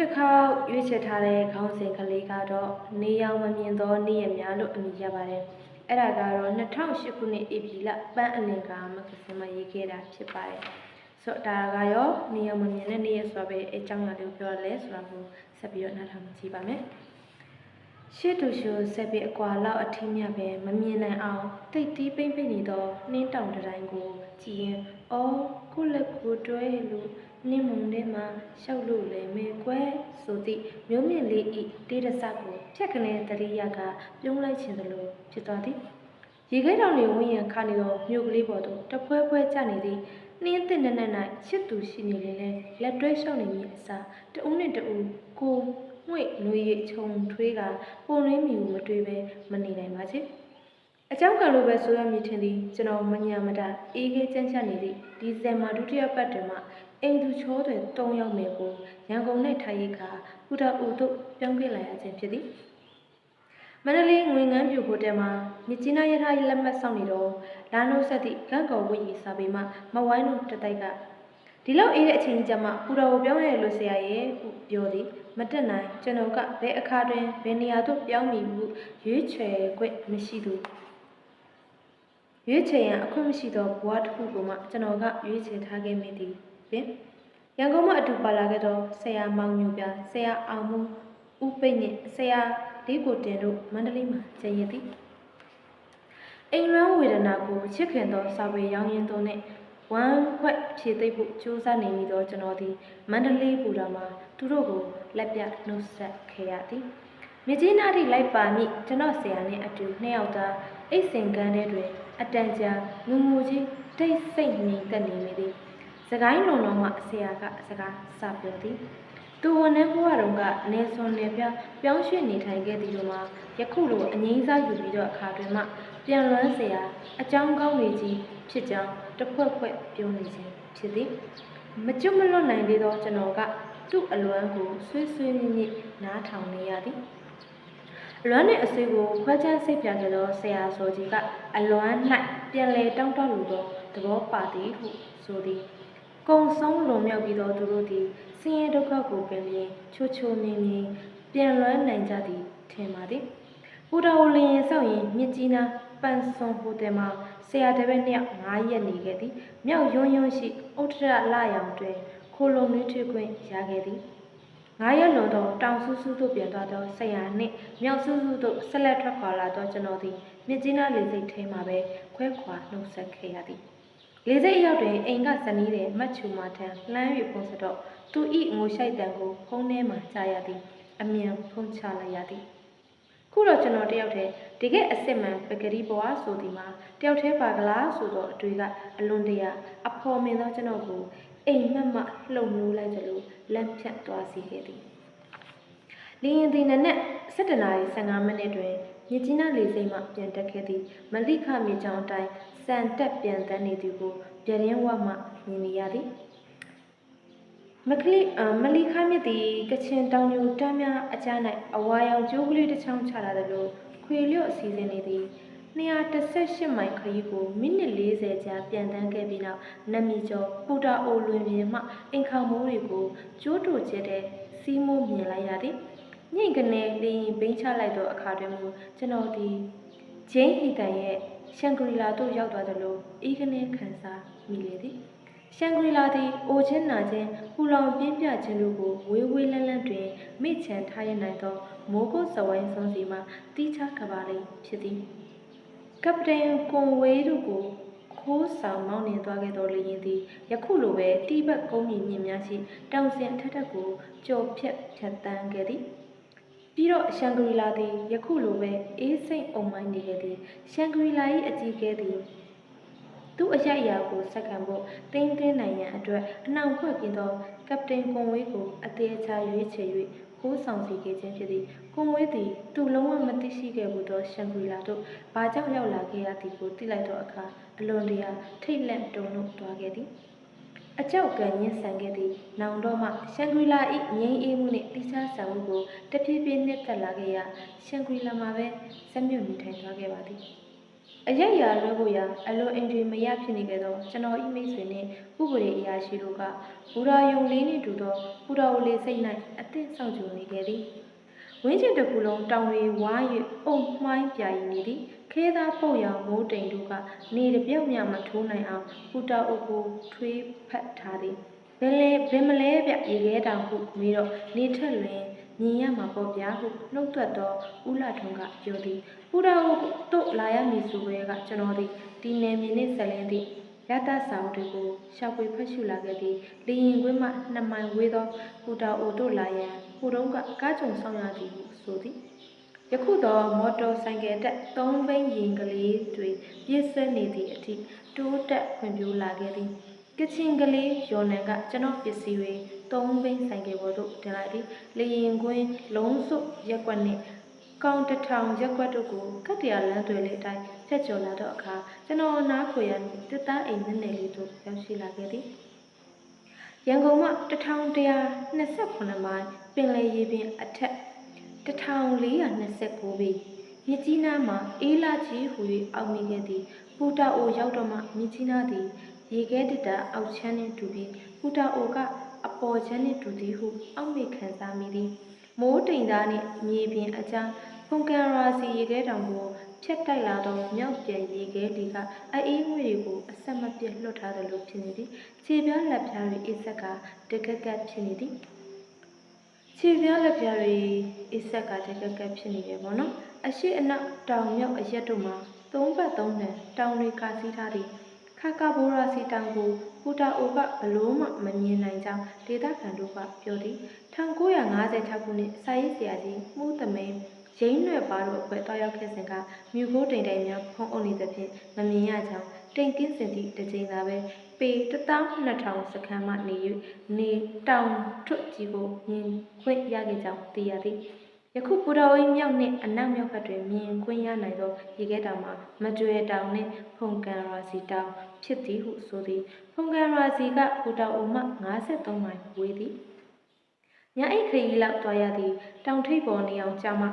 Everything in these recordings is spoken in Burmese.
တစ်ခေါက်ရွေးချယ်ထားတဲ့ခေါင်းစဉ်ကလေးကတော့နေရောင်မမြင်သောနေ့ရက်များလို့အမည်ရပါတယ်။အဲ့ဒါကတော့2008ခုနှစ်ဧပြီလပန်းအလင်ကမဂ္ဂဇင်းမှာရေးခဲ့တာဖြစ်ပါတယ်။ဆိုတော့ဒါကရောနေရောင်မမြင်တဲ့နေ့ရက်ဆိုတာပဲအကြောင်းအရာလေးကိုပြောရလဲဆိုတာကိုဆက်ပြီးတော့နားထောင်ကြည့်ပါမယ်။ရှေ့တူရှိုဆက်ပြီးအကွာလောက်အထင်းမြတ်ပဲမမြင်နိုင်အောင်တိတ်တီးပိမ့်ပိမ့်နေသောနှင်းတောင်တစ်တိုင်းကိုကြည်ရင်အော်ကိုလက်ကိုတွဲလို့ နှင်းမုံထဲမှာရှောက်လို့လေမေကွယ်ဆိုသည့်မျိုးမြင့်လေးဤတေးတစကိုဖြက်ကနေတရိယာကပြုံးလိုက်ခြင်းသလိုဖြစ်သွားသည်ရေခဲတောင်တွေဝင်းရံခါနေသောမြို့ကလေးပေါ်သို့တဖွဲဖွဲကျနေသည်နှင်းသစ်နက်နက်၌ချစ်သူရှိနေလေလေလက်တွဲလျှောက်နေမည်အစားတဦးနှင့်တဦးကိုငွေ့နွေရခြုံထွေးကပုံရင်းမြူမတွေ့ပဲမနေနိုင်ပါချေအကြောင်းကလိုပဲဆိုရမည်ထင်သည်ကျွန်တော်မညာမတာအေးခဲကြမ်းကြမ်းနေသည့်ဒီဇင်ဘာဒုတိယပတ်တွင်မှ အိမ်သူချောတွင်တုံရောက်မယ်ကိုရန်ကုန်၌ထိုင်ရိတ်ခါကုဒအူတို့ပြောင်းပြလာရခြင်းဖြစ်သည်မန္တလေးငွေငန်းပြူဟိုတယ်မှာမြစ်ကြီးနားရထားလက်မှတ်ဆောင်နေတော့လာနိုးဆက်သည့်ကန့်ကော်ဝိရီစာပေမှမဝိုင်းတို့တတိုက်ကဒီလောက်အေးတဲ့အချိန်ကြီးကျမှပူတော်ကိုပြောင်းရလို့ဆရာရဲ့ဟုပြောသည်မတက်နိုင်ကျွန်တော်ကဘယ်အခါတွင်ဘယ်နေရာသို့ပြောင်းမည်ဟုရွေးချယ်ခွင့်မရှိသူရွေးချယ်ရန်အခွင့်မရှိသောဘဝတစ်ခုကိုမှကျွန်တော်ကရွေးချယ်ထားခဲ့မိသည် ဖြင့်ရန်ကုန်မှအတူပါလာခဲ့သောဆရာမောင်ညိုပြဆရာအောင်မှုဦးပိတ်နှင့်ဆရာလေးကိုတင်တို့မန္တလေးမှာကျင်းရသည်အိမ်ရန်ဝေဒနာကိုချစ်ခင်သောစာပေရောင်းရင်တို့နှင့်ဝမ်းခွက်ဖြည့်သိပ်ဖို့ကြိုးစားနေမိသောကျွန်တော်သည်မန္တလေးပူတာမှာသူတို့ကိုလက်ပြနှုတ်ဆက်ခဲ့ရသည်မြကြီးနားထိလိုက်ပါမိကျွန်တော်ဆရာနှင့်အတူနှစ်ယောက်သားအိတ်စင်ကန်းထဲတွင်အတန်ကြာငူငူကြီးတိတ်ဆိတ်ငြိမ်သက်နေမိသည် စကိုင်းလုံးလုံးမှဆရာကစကားစပြောသည်သူဝန်ထမ်းဘဝတုန်းကနေဆွန်နေပြပြောင်းရွှေ့နေထိုင်ခဲ့သည်တို့မှာယခုလိုအငိမ့်စားယူပြီးတော့အခါတွင်မှပြန်လွမ်းเสียအကြောင်းကောင်းတွေကြီးဖြစ်ကြောင်းတစ်ဖွဲ့ဖွဲ့ပြောနေခြင်းဖြစ်သည်မကျွတ်မလွတ်နိုင်သေးသောကျွန်တော်ကသူ့အလွမ်းကိုဆွေးဆွေးမြင့်မြင့်နားထောင်နေရသည်အလွမ်းနှင့်အဆွေကိုခွဲခြားစိတ်ပြခဲ့သောဆရာစောကြီးကအလွမ်း၌ပြန်လဲတောင်းတလိုသောသဘောပါသည်ဟုဆိုသည် ကုံဆုံးလွန်မြောက်ပြီးသောသူတို့သည်ဆင်းရဲဒုက္ခကိုပင်လျင်ချိုချိုမြင်မြင်ပြန်လွမ်းနိုင်ကြသည်ထင်ပါသည်ပူတော်လင်းဆောက်ရင်မြစ်ကြီးနားပန်ဆွန်ဟိုတယ်မှာဆရာတပည့်နှစ်ယောက်9ရက်နေခဲ့သည်မြောက်ရွံ့ရွံ့ရှိဥထရလရောင်တွင်ခိုလုံနှွေးထွေးခွင့်ရခဲ့သည်ငါးရက်လွန်သောတောင်ဆူးဆူးသို့ပြန်သွားသောဆရာနှင့်မြောက်ဆူးဆူးသို့ဆက်လက်ထွက်ခွာလာသောကျွန်တော်သည်မြစ်ကြီးနားလေစိတ်ထဲမှပဲခွဲခွာနှုတ်ဆက်ခဲ့ရသည် လေစိတ်အရောက်တွင်အိမ်ကဇနီးတဲ့မတ်ချူမာထံလှမ်း၍ပုံစတော့သူဤငိုရှိုက်တံကိုဖုံးထဲမှကြားရသည်အမြန်ဖုံးချလိုက်ရသည်ခုတော့ကျွန်တော်တယောက်တည်းတကယ်အစ်စ်မှန်ပကတိဘွားဆိုဒီမှာတယောက်တည်းပါကလားဆိုတော့အတွေ့ကအလွန်တရာအဖော်မင်သောကျွန်တော်ကိုအိမ်မက်မလှုပ်နိုးလိုက်ကြလို့လက်ဖြတ်သွားစီခဲ့သည်လင်းရင်ဒီနနဲ့7နာရီ15မိနစ်တွင်မြစ်ကြီးနားလေစိမ့်မှပြန်တက်ခဲ့သည်မလိခမြေချောင်းတိုင်း စံတက်ပြန်တန်းနေသည်ကိုပြရင်ဝမှမြင်နေရသည်မကလေးမလီခမြစ်သည်ကချင်တောင်ညိုတမ်းများအကြား၌အဝါရောင်ကျိုးကလေးတစ်ချောင်းချလာသလိုခွေလျော့အစီအစဉ်နေသည်218မိုင်ခရီးကိုမိနစ်40ကြာပြန်တန်းခဲ့ပြီးနောက်နမီကျော်ပူတာအိုလွင်ပြင်မှအင်ခေါမိုးတွေကိုကျိုးတူကျတဲ့စီးမိုးမြင်လိုက်ရသည်ညင်ကနေလင်းဘိန်းချလိုက်သောအခါတွင်မူကျွန်တော်ဒီဂျိန်းဟီတန်ရဲ့ ရှန်ဂရီလာသို့ရောက်သွားသလိုအေးကနေခံစားမိလေသည်ရှန်ဂရီလာသည်အိုချင်းနာချင်းပူလောင်ပြင်းပြခြင်းတို့ကိုဝေးဝေးလန်းလန်းတွင်မိချန်ထားရနိုင်သောမိုးကုတ်စဝိုင်းဆုံးစီမှတီးခြားကပါလေးဖြစ်သည်ကပတိန်ကွန်ဝေးတို့ကိုခိုးဆောင်မောင်းနှင်သွားခဲ့သောလေရင်သည်ယခုလိုပဲတိဘက်ကုန်းမြင့်မြင့်များရှိတောင်စင်အထက်ထက်ကိုကြော်ဖြတ်ဖြတ်တန်းခဲ့သည် ပြီးတော့ရှန်ဂရီလာသည်ယခုလိုပဲအေးစိတ်အုံမိုင်းနေခဲ့သည်ရှန်ဂရီလာ၏အကြီးကဲသည်သူ့အရိုက်အရာကိုစက္ကန့်ဖို့တင်းတင်းနိုင်ရန်အတွက်အနှောင်ဖွဲ့ပြီးသောကပတိန်ကွန်ဝေးကိုအသေးချာရွေးချယ်၍ခိုးဆောင်စီခဲ့ခြင်းဖြစ်သည်ကွန်ဝေးသည်သူလုံးဝမသိရှိခဲ့ဘူးသောရှန်ဂရီလာတို့ဘာကြောင့်ရောက်လာခဲ့ရသည်ကိုသိလိုက်သောအခါအလွန်တရာထိတ်လန့်တုန်လှုပ်သွားခဲ့သည် အကြောက်ကညှင်းဆန်ခဲ့သည်နောင်တော့မှရှန်ဂရီလာ၏ငြိမ်းအေးမှုနှင့်တိကျဆံမှုကိုတဖြည်းဖြည်းနှစ်သက်လာခဲ့ရရှန်ဂရီလာမှာပဲဆက်မြုပ်နေထိုင်သွားခဲ့ပါသည်အရက်ရာလွှဲဖို့ရာအလွန်အင်ဂျင်မရဖြစ်နေကြသောကျွန်တော်ဤမိတ်ဆွေနှင့်ဥပဒေအရာရှိတို့ကဘူရာယုံလေးနှင့်တူသောပူတော်လေးစိတ်၌အသင့်ဆောင်ကြနေခဲ့သည်ဝင်းကျင်တစ်ခုလုံးတောင်ရီဝါး၍အုံမှိုင်းပြာရည်နေသည် ခဲသားပုတ်ရောင်မိုးတိမ်တို့ကနေတပြောက်မြမထိုးနိုင်အောင်ပူတာအုပ်ကိုထွေးဖက်ထားသည်ဘယ်လဲဘယ်မလဲဗျရေခဲတောင်ဟုမေးတော့နေထက်လွင်မြင်ရမှာပေါ့ဗျာဟုနှုတ်ထွက်သောဦးလာထွန်းကပြောသည်ပူတာအုပ်တို့လာရမည်ဆိုပဲကကျွန်တော်သည်ဒီနယ်မြေနှင့်ဆက်လင်းသည့်ရတဆောင်တွေကိုရှောက်ပွေဖက်ရှုလာခဲ့သည်လေရင်ကွင်းမှနှစ်မိုင်ဝေးသောပူတာအုပ်တို့လာရန်ဟိုတုန်းကကားကြုံဆောင်ရသည်ဟုဆိုသည် ယခုတော့မော်တော်ဆိုင်ကယ်တက်သုံးဘိန်းရင်ကလေးတွေပြည့်စက်နေသည့်အထိတိုးတက်ဖွံ့ဖြိုးလာခဲ့သည်ကချင်ကလေးယော်နန်ကကျွန်တော်ပစ္စည်းတွေသုံးဘိန်းဆိုင်ကယ်ပေါ်သို့တင်လိုက်သည်လေရင်ကွင်းလုံးစုပ်ရက်ကွက်နှင့်ကောင်တထောင်ရက်ကွက်တို့ကိုကတ်တရလမ်းတွေလေးအတိုင်းဆက်ကျော်လာတော့အခါကျွန်တော်နားခွေရနှင့်တစ်သားအိမ်နည်းနည်းလေးတို့ရောက်ရှိလာခဲ့သည်ရန်ကုန်မှ1129မိုင်ပင်လယ်ရေပြင်အထက် 1429ပေမြစ်ကြီးနားမှာအေးလာကြီးဟူ၍အောက်မိခဲ့သည်ပူတာအိုရောက်တော့မှမြစ်ကြီးနားသည်ရေခဲတတအောက်ချမ်းနှင့်တူပြီးပူတာအိုကအပေါ်ချမ်းနှင့်တူသည်ဟုအောက်မေခံစားမိသည်မိုးတိမ်သားနှင့်မြေပြင်အကြားဖုန်ကန်ရာစီရေခဲတောင်ကိုဖြတ်တိုက်လာသောမြောက်ပြန်ရေခဲလီကအအေးငွေ့တွေကိုအဆက်မပြတ်လွှတ်ထားသလိုဖြစ်နေသည်ခြေပြားလက်ပြားတွေအိဆက်ကတကက်ကက်ဖြစ်နေသည် ခြေပြားလက်ပြားတွေအိဆက်ကတကက်ကက်ဖြစ်နေတယ်ပေါ့နော်အရှိအနောက်တောင်မြောက်အရက်တို့မှာသုံးဘက်သုံးနံတောင်တွေကစီးထားသည်ခါကာဘိုရာစီတောင်ကိုပူတာအိုကဘလို့မှမမြင်နိုင်ကြောင်းဒေသခံတို့ကပြောသည်1956ခုနှစ်စာရေးဆရာကြီးမှုသမိန်ရင်းရွယ်ပါတို့အဖွဲ့တွားရောက်ခဲ့စဉ်ကမြူကိုတိမ်တိုင်များဖုံးအုပ်နေသဖြင့်မမြင်ရကြောင်း တိမ်ကင်းစင်သည့်တစ်ချိန်သာပဲပေ12000စခန်းမှနေ၍နေတောင်ထွတ်ကြီးကိုမြင်ခွင့်ရခဲ့ကြောင်းသိရသည်ယခုပူတော်ဝင်းမြောက်နှင့်အနောက်မြောက်ဘက်တွင်မြင်ခွင့်ရနိုင်သောရေခဲတောင်မှာမကြွယ်တောင်နှင့်ဖုန်ကန်ရာစီတောင်ဖြစ်သည်ဟုဆိုသည်ဖုန်ကန်ရာစီကပူတော်အုံမှ53မိုင်ဝေးသည်ညအိတ်ခရီးလောက်တွားရသည်တောင်ထိပ်ပေါ်နေအောင်ကြာမှ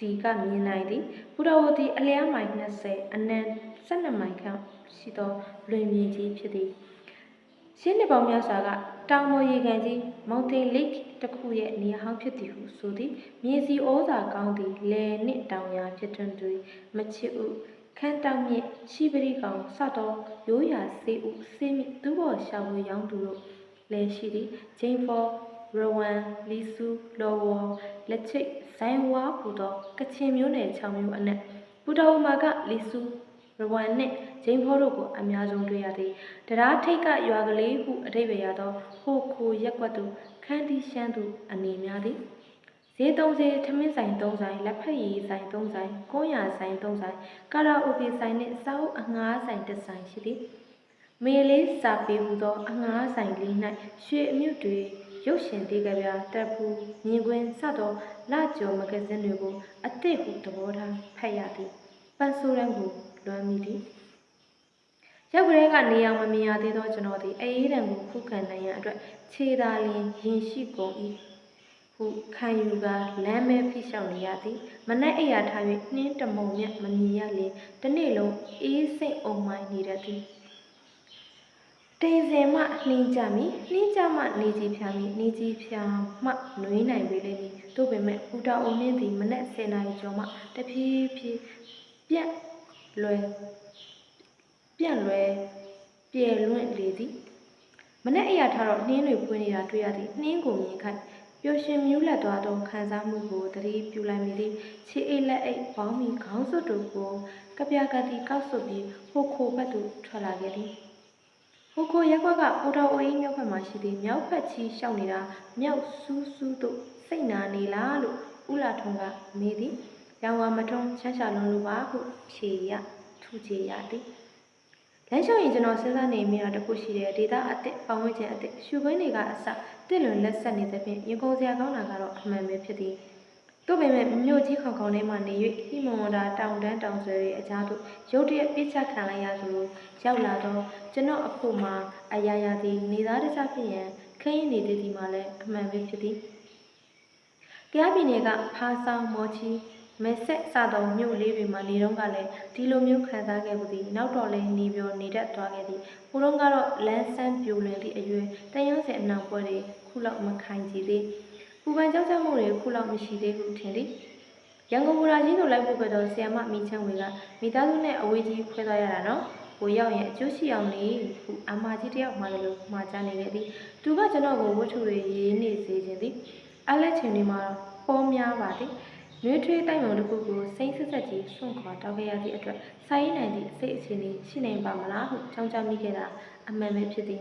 ဒီကမြင်နိုင်သည်ပူတော်ဝတီအလျားမိုင်20အနံ 12မိုင်ခန့်ရှိသောလွင်မြေကြီးဖြစ်သည်ရှင်းနေပေါင်းများစွာကတောင်ပေါ်ရေကန်ကြီး Mountain Lake တစ်ခုရဲ့နေရာဟောင်းဖြစ်သည်ဟုဆိုသည်မြေစီဩဇာကောင်းသည်လယ်နှင့်တောင်ယာဖြစ်တွင်တွင်မချစ်ဥခန်းတောင်မြင့်ရှိပရိကောင်စတော့ရိုးရာစေးဥစေးမြသူဘော်ရှာဝေရောင်းသူတို့လည်းရှိသည်ဂျိန်ဖော်ရဝမ်လီဆူလော်ဝေါ်လက်ချိတ်ဇိုင်းဝါဟူသောကချင်မျိုးနယ်6မျိုးအနက်ပူတော်မာကလီဆူ ရဝမ်နှင့်ဂျိန်ဖောတို့ကိုအများဆုံးတွေ့ရသည်တရားထိတ်ကရွာကလေးဟုအထိပ္ပယ်ရသောဟိုခိုရက်ကွက်သို့ခန်းတီရှမ်းသို့အနေများသည်ဈေးသုံးဈေးထမင်းဆိုင်သုံးဆိုင်လက်ဖက်ရည်ဆိုင်သုံးဆိုင်ကုန်းရဆိုင်သုံးဆိုင်ကာရာအိုကေဆိုင်နှင့်စာအုပ်အငှားဆိုင်တစ်ဆိုင်ရှိသည်မေလေးစာပေဟူသောအငှားဆိုင်လေး၌ရွှေအမြုပ်တွေရုပ်ရှင်တေးကဗျာတက်ဖူးမြင်ကွင်းစသောလကျော်မဂဇင်းတွေကိုအသစ်ဟုသဘောထားဖတ်ရသည် ပန်းဆိုးတန်းကိုလွမ်းမိသည်ရောက်ကလေးကနေအောင်မမြင်ရသေးသောကျွန်တော်သည်အေးတံကိုခုခံနိုင်ရန်အတွက်ခြေသာလျင်ရင်ရှိကုန်၏ဟုခံယူကာလမ်းမဲဖိရှောင်နေရသည်မနက်အိယာထား၍နှင်းတမုံမြတ်မမြင်ရလေတနေ့လုံးအေးစိတ်အုံမိုင်းနေတတ်သည်တိမ်စင်မှနှင်းကြမည်နှင်းကြမှနေကြီးဖြာမည်နေကြီးဖြာမှနှွေးနိုင်ပေလိမ့်မည်သို့ပေမဲ့ပူတာအုံနှင်းသည်မနက်10နာရီကျော်မှတဖြည်းဖြည်း ပြက်လွယ်ပြန့်လွယ်ပြဲလွင့်လေသည်မနက်အရာထားတော့နှင်းတွေပွင့်နေတာတွေ့ရသည်နှင်းကိုမြင်ခိုက်ပျော်ရွှင်မြူးလက်သွားသောခံစားမှုကိုသတိပြုလိုက်မိသည်ခြေအိတ်လက်အိတ်ဘောင်းမီခေါင်းစွပ်တို့ကိုကပြကတိကောက်ဆွပြီးဟိုခိုဘက်သို့ထွက်လာခဲ့သည်ဟိုခိုရက်ကွက်ကပူတော်အိုးမြောက်ဘက်မှာရှိသည်မြောက်ဘက်ချီရှောက်နေတာမြောက်ဆူးဆူးတို့စိတ်နာနေလားလို့ဦးလာထုံကမေးသည် ရောင်ဝါမထုံးချမ်းချလုံးလိုပါဟုဖြေရထူချေရသည်လမ်းလျှောက်ရင်ကျွန်တော်စဉ်းစားနေမိတာတခုရှိတယ်ဒေတာအစ်စ်ပတ်ဝန်းကျင်အစ်စ်ရှူခွင်းတွေကအစတစ်လွန်လက်ဆက်နေသဖြင့်ရင်ကုန်စရာကောင်းတာကတော့အမှန်ပဲဖြစ်သည်တို့ပေမဲ့မြို့ကြီးခေါင်ခေါင်ထဲမှနေ၍ဟိမဝန္တာတောင်တန်းတောင်ဆွဲတွေအကြားသို့ရုတ်တရက်ပြစ်ချခံလိုက်ရသလိုရောက်လာတော့ကျွန်တော်အဖို့မှာအရာရာသည်နေသားတခြားဖြစ်ရန်ခင်းနေသည်ဒီမှာလည်းအမှန်ပဲဖြစ်သည်ကြားပြည်နယ်ကဖားဆောင်မော်ချီ မဲဆက်စသောမြို့လေးတွေမှာနေတော့ကလည်းဒီလိုမျိုးခံစားခဲ့ဘူးသည်နောက်တော့လည်းနေပြောနေတတ်သွားခဲ့သည်ဟိုတုန်းကတော့လန်းဆန်းပြိုလွင်သည့်အရွယ်တန်ရုံးစင်အနောက်ပွဲတွေခုလောက်မခိုင်ကြည်သေးပူပန်ကြောက်ကြမှုတွေခုလောက်မရှိသေးဘူးထင်သည်ရန်ကုန်ဘူရာကြီးတို့လိုက်ဖို့ကြတော့ဆီယမမိချမ်းဝေကမိသားစုနဲ့အဝေးကြီးခွဲသွားရတာနော်ကိုရောက်ရင်အကျိုးရှိအောင်နေခုအမကြီးတယောက်မှလည်းလို့မှာကြားနေခဲ့သည်သူကကျွန်တော်ကိုဝတ္ထုတွေရေးနေစေခြင်းသည်အလက်ချင်ဒီမှာတော့ပေါ်များပါသည် နွေးထွေးတိုက်မှုတစ်ခုကိုစိမ့်ဆက်ဆက်ကြီးစွန့်ခွာတောက်ခဲ့ရသည့်အတွက်ဆိုင်းနိုင်သည့်စိတ်အခြေအနေရှိနိုင်ပါမလားဟုကြောင်းကြမိခဲ့တာအမှန်ပဲဖြစ်သည်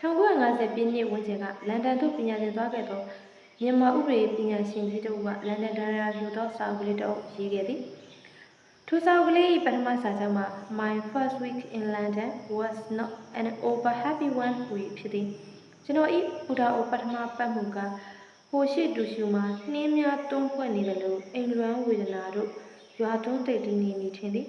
1950ပြည့်နှစ်ဝန်းကျင်ကလန်ဒန်သို့ပညာသင်သွားခဲ့သောမြန်မာဥပဒေပညာရှင်ကြီးတို့ကလန်ဒန်ဒါရာလူသောစာအုပ်ကလေးတစ်အုပ်ရေးခဲ့သည်ထိုစာအုပ်ကလေး၏ပထမစာချုပ်မှာ My first week in London was not an over happy one ဟူ၍ဖြစ်သည်ကျွန်တော်၏ဘုရားအိုပထမပတ်မှုကဟို ရှိတူရှူမှာနှင်းများတွန်းဖွဲ့နေတယ်လို့အိမ်လွမ်းဝေဒနာတို့ရွာတွန်းတိတ်တီးနေမိထင်သည်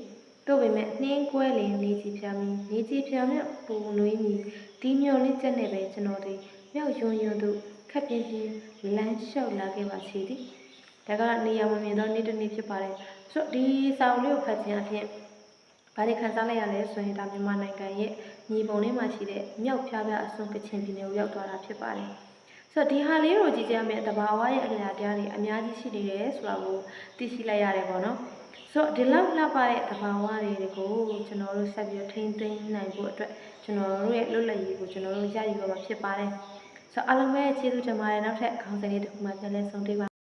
တို့ပေမဲ့နှင်းကွဲလင်နေကြီးဖြာမီနေကြီးဖြာမြောက်ပူနွေးမီဒီမျော်လင့်ချက်နဲ့ပဲကျွန်တော်တို့မြောက်ယွန်းယွန်းတို့ခက်ပြင်းပြင်းလမ်းလျှောက်လာခဲ့ပါစီသည်ဒါကနေရာမမြင်သောနေ့တစ်နေ့ဖြစ်ပါတယ်ဆိုတော့ဒီစာအုပ်လေးကိုဖတ်ခြင်းအပြင်ဘာတွေခံစားလိုက်ရလဲဆိုရင်ဒါမြန်မာနိုင်ငံရဲ့ညီပုံလေးမှာရှိတဲ့မြောက်ဖြားဖြားအစွန်ကချင်ပြည်နယ်ကိုရောက်သွားတာဖြစ်ပါတယ် ဆိုတော့ဒီဟာလေးကိုကြည့်ကြမယ်တဘာဝရဲ့အရာတရားတွေအများကြီးရှိနေတယ်ဆိုတာကိုသိရှိလိုက်ရတယ်ပေါ့နော်ဆိုတော့ဒီလောက်လှပတဲ့တဘာဝတွေကိုကျွန်တော်တို့ဆက်ပြီးထိန်းသိမ်းနိုင်ဖို့အတွက်ကျွန်တော်တို့ရဲ့လွတ်လပ်ရေးကိုကျွန်တော်တို့ရယူရမှာဖြစ်ပါတယ်ဆိုတော့အားလုံးပဲကျေးဇူးတင်ပါတယ်နောက်ထပ်ခေါင်းစဉ်လေးတစ်ခုမှပြန်လည်ဆုံတွေ့ပါ